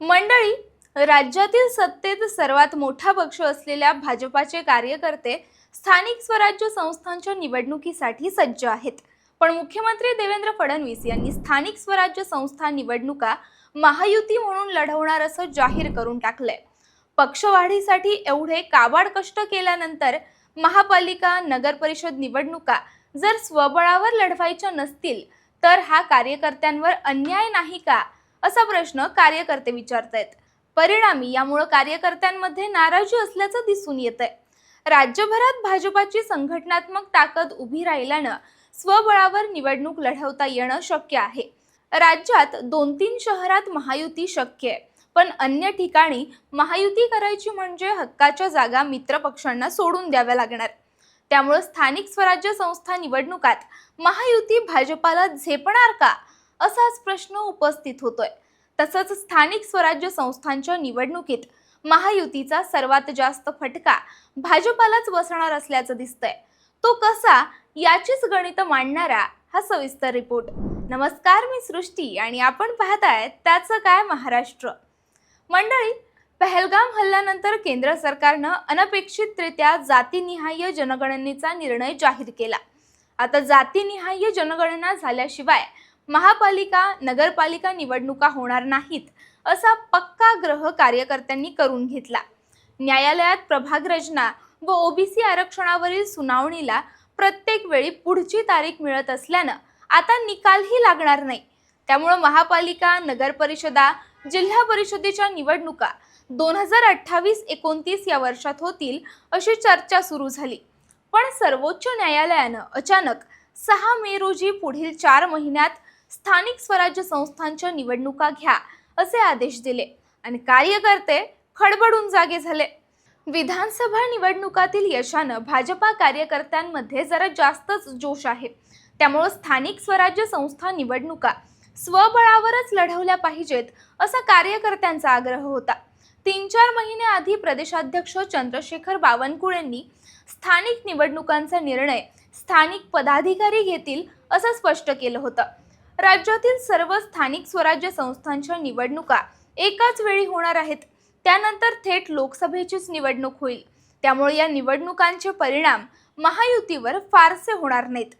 मंडळी राज्यातील सत्तेत सर्वात मोठा पक्ष असलेल्या भाजपाचे कार्यकर्ते स्थानिक स्वराज्य संस्थांच्या निवडणुकीसाठी सज्ज आहेत. पण मुख्यमंत्री देवेंद्र फडणवीस यांनी स्थानिक स्वराज्य संस्था निवडणुका महायुती म्हणून लढवणार असं जाहीर करून टाकलंय. पक्षवाढीसाठी एवढे काबाड कष्ट केल्यानंतर महापालिका नगरपरिषद निवडणुका जर स्वबळावर लढवायच्या नसतील तर हा कार्यकर्त्यांवर अन्याय नाही का? असा प्रश्न कार्यकर्ते विचारतायत. परिणामी यामुळं कार्यकर्त्यांमध्ये नाराजी असल्याचं दिसून येत आहे राज्यभरात भाजपाची संघटनात्मक ताकद उभी राहिल्यानं स्वबळावर निवडणूक लढवता येणं शक्य आहे. राज्यात दोन तीन शहरात महायुती शक्य आहे. पण अन्य ठिकाणी महायुती करायची म्हणजे हक्काच्या जागा मित्र पक्षांना सोडून द्याव्या लागणार. त्यामुळे स्थानिक स्वराज्य संस्था निवडणुकात महायुती भाजपाला झेपणार का? असाच प्रश्न उपस्थित होतोय. तसंच स्थानिक स्वराज्य संस्थांच्या निवडणुकीत महायुतीचा सर्वात जास्त फटका भाजपालाच बसणार असल्याचं दिसतंय. तो कसा याचीच गणित मांडणारा हा सविस्तर रिपोर्ट. नमस्कार मी सृष्टी आणि आपण पाहताय त्याचं काय महाराष्ट्र. मंडळी पहलगाम हल्ल्यानंतर केंद्र सरकारनं अनपेक्षितरित्या जातीनिहाय्य जनगणनेचा निर्णय जाहीर केला. आता जातीनिहाय्य जनगणना झाल्याशिवाय महापालिका नगरपालिका निवडणुका होणार नाहीत असा पक्का ग्रह कार्यकर्त्यांनी करून घेतला. न्यायालयात प्रभाग रचना व ओबीसी आरक्षणावरील सुनावणीला प्रत्येक वेळी पुढची तारीख मिळत असल्यानं आता निकालही लागणार नाही. त्यामुळं महापालिका नगरपरिषदा जिल्हा परिषदेच्या निवडणुका दोन हजार अठ्ठावीस एकोणतीस या वर्षात होतील अशी चर्चा सुरू झाली. पण सर्वोच्च न्यायालयानं अचानक सहा मे रोजी पुढील चार महिन्यात स्थानिक स्वराज्य संस्थांच्या निवडणुका घ्या असे आदेश दिले आणि कार्यकर्ते खडबडून जागे झाले. विधानसभा निवडणुकातील यशानं भाजपा कार्यकर्त्यांमध्ये जरा जास्तच जोश आहे. त्यामुळं स्थानिक स्वराज्य संस्था निवडणुका स्वबळावरच लढवल्या पाहिजेत असा कार्यकर्त्यांचा आग्रह होता. तीन चार महिन्याआधी प्रदेशाध्यक्ष चंद्रशेखर बावनकुळेंनी स्थानिक निवडणुकांचा निर्णय स्थानिक पदाधिकारी घेतील असं स्पष्ट केलं होतं. राज्यातील सर्व स्थानिक स्वराज्य संस्थांच्या निवडणुका एकाच वेळी होणार आहेत. त्यानंतर थेट लोकसभेचीच निवडणूक होईल. त्यामुळे या निवडणुकांचे परिणाम महायुतीवर फारसे होणार नाहीत.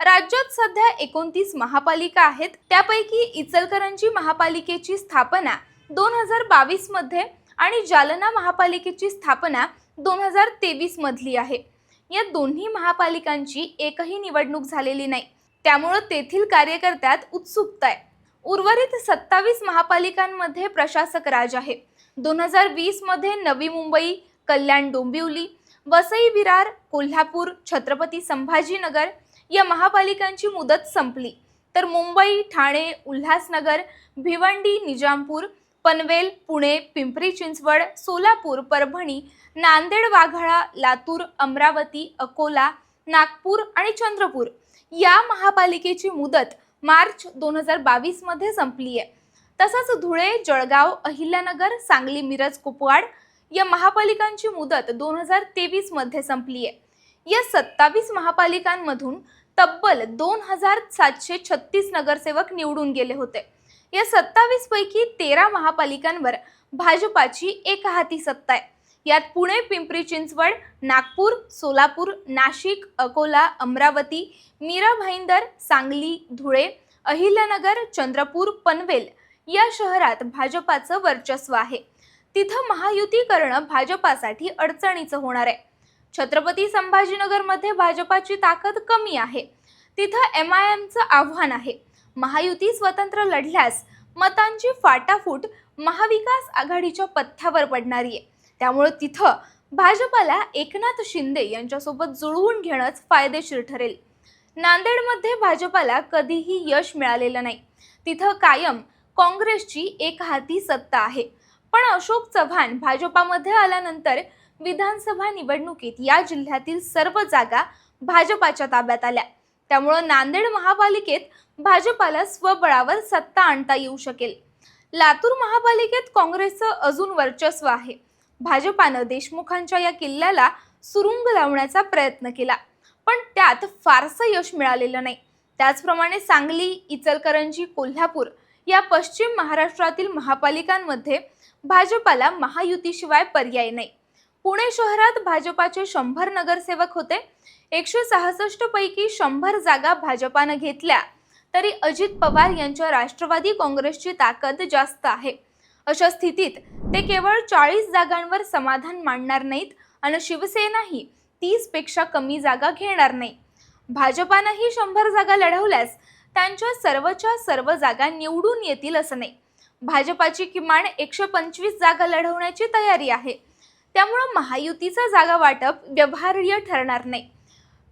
राज्यात सध्या एकोणतीस महापालिका आहेत. त्यापैकी इचलकरंजी महापालिकेची स्थापना दोन हजार बावीसमध्ये आणि जालना महापालिकेची स्थापना दोन हजार तेवीसमधली आहे. या दोन्ही महापालिकांची एकही निवडणूक झालेली नाही. त्यामुळं तेथील कार्यकर्त्यात उत्सुकता आहे. उर्वरित सत्तावीस महापालिकांमध्ये प्रशासक राज आहे. दोन हजार वीसमध्ये नवी मुंबई कल्याण डोंबिवली वसई विरार कोल्हापूर छत्रपती संभाजीनगर या महापालिकांची मुदत संपली. तर मुंबई ठाणे उल्हासनगर भिवंडी निजामपूर पनवेल पुणे पिंपरी चिंचवड सोलापूर परभणी नांदेड वाघाळा लातूर अमरावती अकोला नागपूर आणि चंद्रपूर या महापालिकेची मुदत मार्च दोन हजार बावीसमध्ये संपली आहे. तसंच धुळे जळगाव अहिल्यानगर सांगली मिरज कुपवाड या महापालिकांची मुदत दोन हजार तेवीसमध्ये संपली आहे. या सत्तावीस महापालिकांमधून तब्बल दोन हजार सातशे छत्तीस नगरसेवक निवडून गेले होते. या सत्तावीसपैकी तेरा महापालिकांवर भाजपाची एक हाती सत्ता आहे. यात पुणे पिंपरी चिंचवड नागपूर सोलापूर नाशिक अकोला अमरावती मीरा भाईंदर सांगली धुळे अहिल्यानगर चंद्रपूर पनवेल या शहरात भाजपाचं वर्चस्व आहे. तिथं महायुती करणं भाजपासाठी अडचणीचं होणार आहे. छत्रपती संभाजीनगरमध्ये भाजपाची ताकद कमी आहे. तिथं एम आय एमचं आव्हान आहे. महायुती स्वतंत्र लढल्यास मतांची फाटाफूट महाविकास आघाडीच्या पथ्यावर पडणारी आहे. त्यामुळे तिथं भाजपाला एकनाथ शिंदे यांच्यासोबत जुळवून घेणंच फायदेशीर ठरेल. नांदेडमध्ये भाजपाला कधीही यश मिळालेलं नाही. तिथं कायम काँग्रेसची एक हाती सत्ता आहे. पण अशोक चव्हाण भाजपामध्ये आल्यानंतर विधानसभा निवडणुकीत या जिल्ह्यातील सर्व जागा भाजपाच्या ताब्यात आल्या. त्यामुळं नांदेड महापालिकेत भाजपाला स्वबळावर सत्ता आणता येऊ शकेल. लातूर महापालिकेत काँग्रेसचं अजून वर्चस्व आहे. भाजपानं देशमुखांच्या या किल्ल्याला सुरुंग लावण्याचा प्रयत्न केला. पण त्यात फारसं यश मिळालेलं नाही. त्याचप्रमाणे सांगली इचलकरंजी कोल्हापूर या पश्चिम महाराष्ट्रातील महापालिकांमध्ये भाजपाला महायुतीशिवाय पर्याय नाही. पुणे शहरात भाजपाचे शंभर नगरसेवक होते. एकशे सहासष्ट पैकी शंभर जागा भाजपानं घेतल्या. तरी अजित पवार यांच्या राष्ट्रवादी काँग्रेसची ताकद जास्त आहे. अशा स्थितीत ते केवळ चाळीस जागांवर समाधान मांडणार नाहीत आणि शिवसेनाही तीसपेक्षा कमी जागा घेणार नाही. भाजपानंही शंभर जागा लढवल्यास त्यांच्या सर्वच्या सर्व जागा निवडून येतील असं नाही. भाजपाची किमान एकशे पंचवीस जागा लढवण्याची तयारी आहे. त्यामुळं महायुतीचं जागा वाटप व्यवहार्य ठरणार नाही.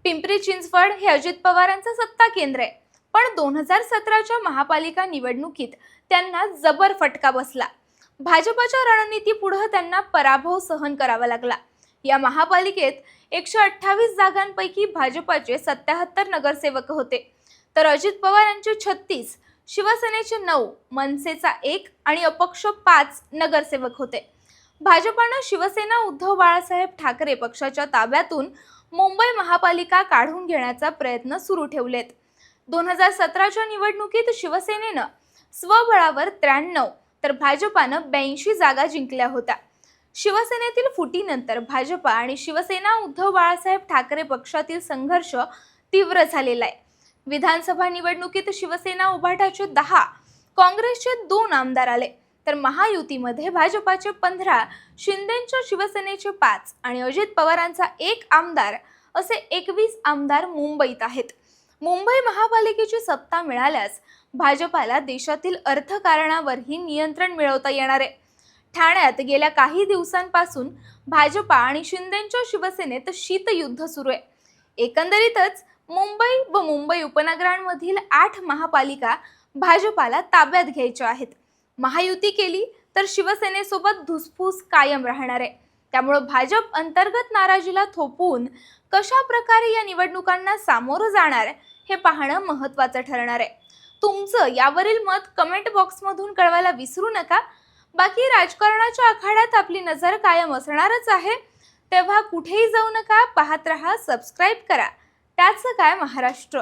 पिंपरी चिंचवड हे अजित पवारांचं सत्ता केंद्र आहे. पण दोन हजार सतराच्या महापालिका निवडणुकीत त्यांना जबर फटका बसला. भाजपाच्या रणनीतीपुढं त्यांना पराभव सहन करावा लागला. या महापालिकेत एकशे अठ्ठावीस जागांपैकी भाजपाचे सत्याहत्तर नगरसेवक होते. तर अजित पवार यांचे छत्तीस शिवसेनेचे नऊ मनसेचा एक आणि अपक्ष पाच नगरसेवक होते. भाजपानं शिवसेना उद्धव बाळासाहेब ठाकरे पक्षाच्या ताब्यातून मुंबई महापालिका काढून घेण्याचा प्रयत्न सुरू ठेवलेत. दोन हजार सतराच्या निवडणुकीत शिवसेनेनं स्वबळावर त्र्याण्णव तर भाजपानं ब्याऐंशी जागा जिंकल्या होत्या. शिवसेनेतील फुटीनंतर भाजपा आणि शिवसेना उद्धव बाळासाहेब ठाकरे पक्षातील संघर्ष तीव्र झालेला आहे. विधानसभा निवडणुकीत शिवसेना उभाटाचे दहा काँग्रेसचे दोन आमदार आले. तर महायुतीमध्ये भाजपाचे पंधरा शिंदेच्या शिवसेनेचे पाच आणि अजित पवारांचा एक आमदार असे एकवीस आमदार मुंबईत आहेत. मुंबई महापालिकेची सत्ता मिळाल्यास भाजपाला देशातील अर्थकारणावरही नियंत्रण मिळवता येणार आहे. ठाण्यात गेल्या काही दिवसांपासून भाजपा आणि शिंदेच्या शिवसेनेत शीतयुद्ध सुरू आहे. एकंदरीतच मुंबई व मुंबई उपनगरांमधील आठ महापालिका भाजपाला ताब्यात घ्यायच्या आहेत. महायुती केली तर शिवसेनेसोबत धुसफूस कायम राहणार आहे. त्यामुळं भाजप अंतर्गत नाराजीला थोपवून कशा प्रकारे या निवडणुकांना सामोरं जाणार हे पाहणं महत्त्वाचं ठरणार आहे. तुमचं यावरील मत कमेंट बॉक्समधून कळवायला विसरू नका. बाकी राजकारणाच्या आखाड्यात आपली नजर कायम असणारच आहे. तेव्हा कुठेही जाऊ नका पाहत रहा सबस्क्राईब करा. त्याचं काय महाराष्ट्र?